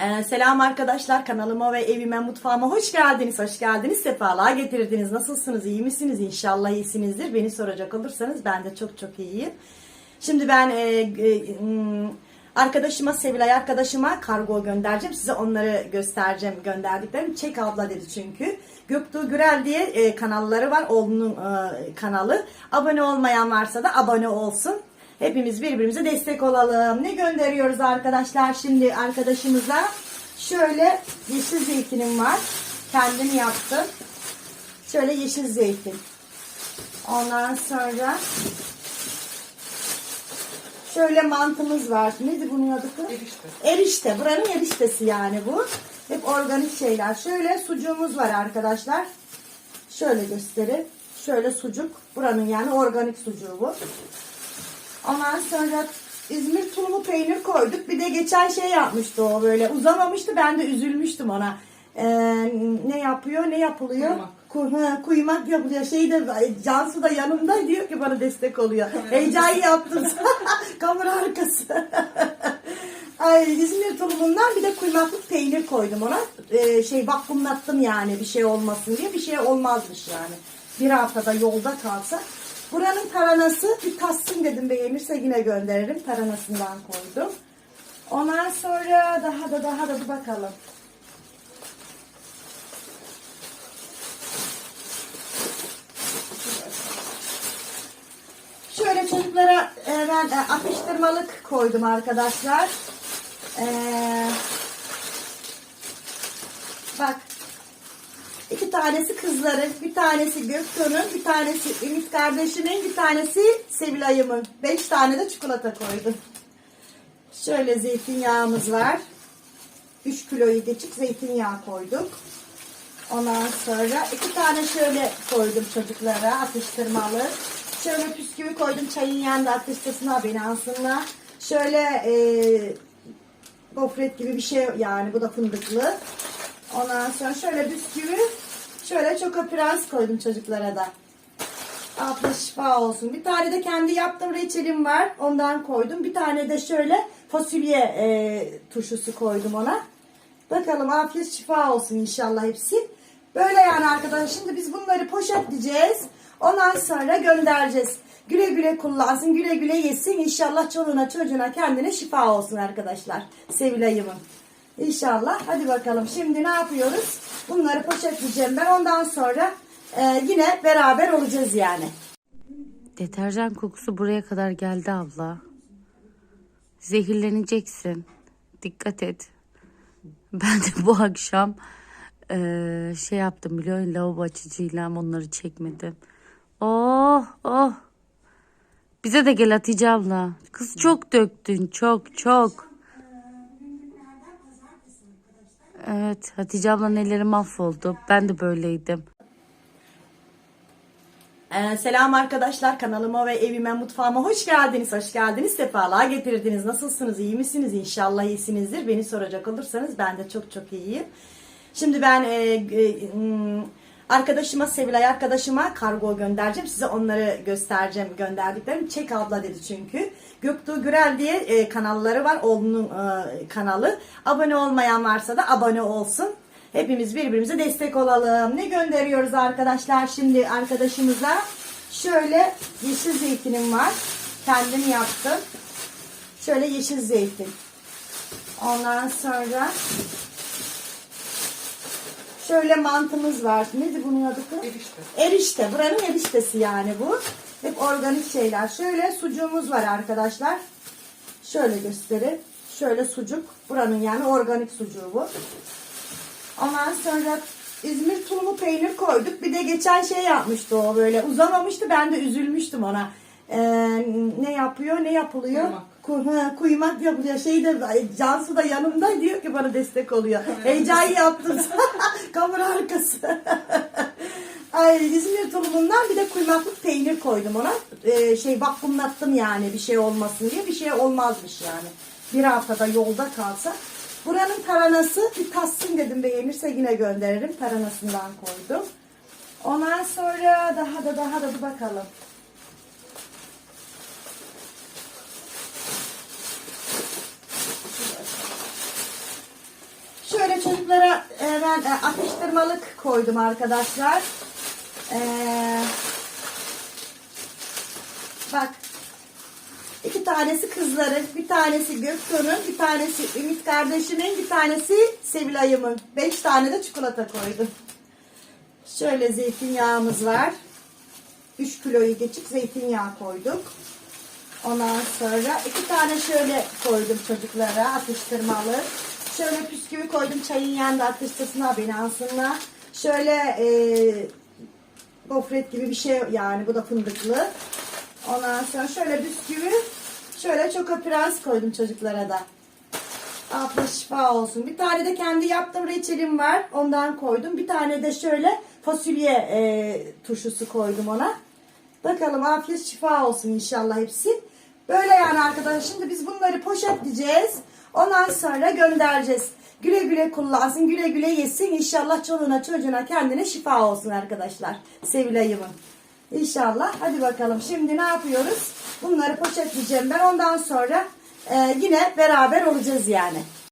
Ee, selam arkadaşlar kanalıma ve evime mutfağıma hoş geldiniz hoş geldiniz sefalar getirdiniz. Nasılsınız iyi misiniz? İnşallah iyisinizdir. Beni soracak olursanız ben de çok çok iyiyim. Şimdi ben e, e, hmm, arkadaşıma Sevilay arkadaşıma kargo göndereceğim. Size onları göstereceğim gönderdiklerim. Çek abla dedi çünkü. Göktuğ Gürel diye e, kanalları var oğlunun e, kanalı. Abone olmayan varsa da abone olsun Hepimiz birbirimize destek olalım. Ne gönderiyoruz arkadaşlar? Şimdi arkadaşımıza şöyle yeşil zeytinim var. Kendim yaptım. Şöyle yeşil zeytin. Ondan sonra şöyle mantımız var. Neydi bunun adı? Erişte. Erişte. Buranın eriştesi yani bu. Hep organik şeyler. Şöyle sucuğumuz var arkadaşlar. Şöyle göstereyim. Şöyle sucuk. Buranın yani organik sucuğu bu. Ondan sonra İzmir tulumu peynir koyduk. Bir de geçen şey yapmıştı o böyle uzamamıştı. Ben de üzülmüştüm ona. Ee, ne yapıyor ne yapılıyor? Kuymak. Kuymak yapılıyor. Şey de Cansu da yanımda diyor ki bana destek oluyor. Heyecanı yaptım. Kamera arkası. Ay İzmir tulumundan bir de kuymaklık peynir koydum ona. Ee, şey vakumlattım yani bir şey olmasın diye. Bir şey olmazmış yani. Bir haftada yolda kalsa. Buranın taranası bir tatsın dedim beğenirse yine gönderirim. Taranasından koydum. Ondan sonra daha da daha da bir bakalım. Şöyle çocuklara e, ben e, atıştırmalık koydum arkadaşlar. Ee, bak iki tanesi kızların, bir tanesi Göktuğ'un, bir tanesi Ümit kardeşimin, bir tanesi Sevilay'ımın. Beş tane de çikolata koydum. Şöyle zeytinyağımız var. 3 kiloyu geçik zeytinyağı koyduk. Ondan sonra iki tane şöyle koydum çocuklara atıştırmalı. Şöyle püsküvi koydum çayın yanında atıştırsınlar beni alsınlar. Şöyle e, gofret gibi bir şey yani bu da fındıklı. Ondan sonra şöyle bisküvi, şöyle çoka prens koydum çocuklara da. Afiyet şifa olsun. Bir tane de kendi yaptığım reçelim var. Ondan koydum. Bir tane de şöyle fasulye e, turşusu koydum ona. Bakalım afiyet şifa olsun inşallah hepsi. Böyle yani arkadaşlar. Şimdi biz bunları poşetleyeceğiz. Ondan sonra göndereceğiz. Güle güle kullansın, güle güle yesin. İnşallah çoluğuna çocuğuna kendine şifa olsun arkadaşlar. Sevilay'ımın. İnşallah. Hadi bakalım. Şimdi ne yapıyoruz? Bunları poşetleyeceğim ben. Ondan sonra e, yine beraber olacağız yani. Deterjan kokusu buraya kadar geldi abla. Zehirleneceksin. Dikkat et. Ben de bu akşam eee, şey yaptım biliyor musun? Lavabo açıcıyla onları çekmedim. Oh oh. Bize de gel Hatice abla. Kız çok döktün. Çok çok. Evet Hatice ablanın elleri mahvoldu. Ben de böyleydim. Ee, selam arkadaşlar kanalıma ve evime mutfağıma hoş geldiniz hoş geldiniz sefalar getirdiniz nasılsınız iyi misiniz İnşallah iyisinizdir beni soracak olursanız ben de çok çok iyiyim şimdi ben e, e, hmm, arkadaşıma Sevilay arkadaşıma kargo göndereceğim size onları göstereceğim gönderdiklerim çek abla dedi çünkü Göktuğ Gürel diye e, kanalları var oğlunun e, kanalı abone olmayan varsa da abone olsun Hepimiz birbirimize destek olalım. Ne gönderiyoruz arkadaşlar? Şimdi arkadaşımıza şöyle yeşil zeytinim var. Kendim yaptım. Şöyle yeşil zeytin. Ondan sonra şöyle mantımız var. Neydi bunun adı? kız? Erişte. Erişte. Buranın eriştesi yani bu. Hep organik şeyler. Şöyle sucuğumuz var arkadaşlar. Şöyle göstereyim. Şöyle sucuk. Buranın yani organik sucuğu bu. Ondan sonra İzmir tulumu peynir koyduk. Bir de geçen şey yapmıştı o böyle uzamamıştı. Ben de üzülmüştüm ona. Ee, ne yapıyor ne yapılıyor? Kuymak. Ku- ha, yapılıyor. Şey de Cansu da yanımda diyor ki bana destek oluyor. Heyecanı yaptım. Kamera arkası. Ay İzmir tulumundan bir de kuymaklık peynir koydum ona. Ee, şey vakumlattım yani bir şey olmasın diye. Bir şey olmazmış yani. Bir haftada yolda kalsa. Buranın taranası bir tatsın dedim beğenirse yine gönderirim. Taranasından koydum. Ondan sonra daha da daha da bir bakalım. Ben e, atıştırmalık koydum arkadaşlar. Ee, bak iki tanesi kızların, bir tanesi Göktuğ'un, bir tanesi Ümit kardeşimin, bir tanesi Sevilay'ımın. Beş tane de çikolata koydum. Şöyle zeytinyağımız var. 3 kiloyu geçik zeytinyağı koyduk. Ondan sonra iki tane şöyle koydum çocuklara atıştırmalı. Şöyle bisküvi koydum çayın yanında atıştırsınlar beni alsınlar. Şöyle e, gofret gibi bir şey yani bu da fındıklı. Ondan sonra şöyle bisküvi şöyle çok prens koydum çocuklara da. Afiyet şifa olsun. Bir tane de kendi yaptığım reçelim var. Ondan koydum. Bir tane de şöyle fasulye e, turşusu koydum ona. Bakalım afiyet şifa olsun inşallah hepsi. Böyle yani arkadaşlar. Şimdi biz bunları poşetleyeceğiz. Ondan sonra göndereceğiz. Güle güle kullansın, güle güle yesin. İnşallah çoluğuna çocuğuna kendine şifa olsun arkadaşlar. Sevilay'ımın. İnşallah. Hadi bakalım. Şimdi ne yapıyoruz? Bunları poşetleyeceğim ben. Ondan sonra e, yine beraber olacağız yani.